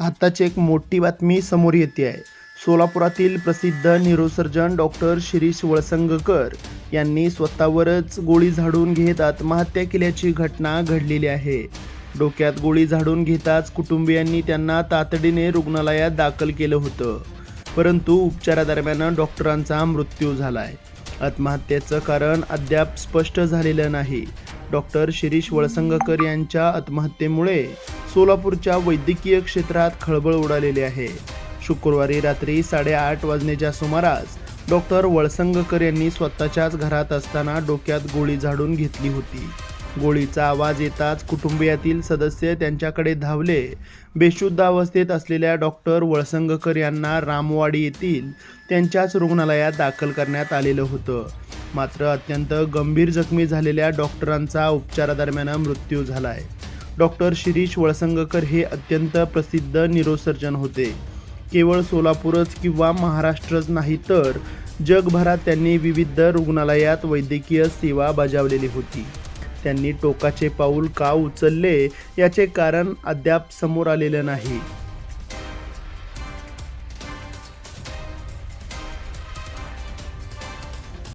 आत्ताची एक मोठी बातमी समोर येते आहे. सोलापुरातील प्रसिद्ध न्यूरोसर्जन डॉक्टर शिरीष वळसंगकर यांनी स्वतःवरच गोळी झाडून घेत आत्महत्या केल्याची घटना घडलेली आहे. डोक्यात गोळी झाडून घेताच कुटुंबियांनी त्यांना तातडीने रुग्णालयात दाखल केलं होतं. परंतु उपचारादरम्यान डॉक्टरांचा मृत्यू झालाय. आत्महत्येचं कारण अद्याप स्पष्ट झालेलं नाही. डॉक्टर शिरीष वळसंगकर यांच्या आत्महत्येमुळे सोलापूरच्या वैद्यकीय क्षेत्रात खळबळ उडालेली आहे. शुक्रवारी रात्री साडेआठ वाजण्याच्या सुमारास डॉक्टर वळसंगकर यांनी स्वतःच्याच घरात असताना डोक्यात गोळी झाडून घेतली होती. गोळीचा आवाज येताच कुटुंबियातील सदस्य त्यांच्याकडे धावले. बेशुद्ध अवस्थेत असलेल्या डॉक्टर वळसंगकर यांना रामवाडी येथील त्यांच्याच रुग्णालयात दाखल करण्यात आलेलं होतं. मात्र अत्यंत गंभीर जखमी झालेल्या डॉक्टरांचा उपचारादरम्यान मृत्यू झाला आहे डॉक्टर शिरीष वळसंगकर हे अत्यंत प्रसिद्ध न्यूरोसर्जन होते. केवळ सोलापूरच किंवा महाराष्ट्रच नाही तर जगभरात त्यांनी विविध रुग्णालयात वैद्यकीय सेवा बजावलेली होती. त्यांनी टोकाचे पाऊल का उचलले याचे कारण अद्याप समोर आलेलं नाही.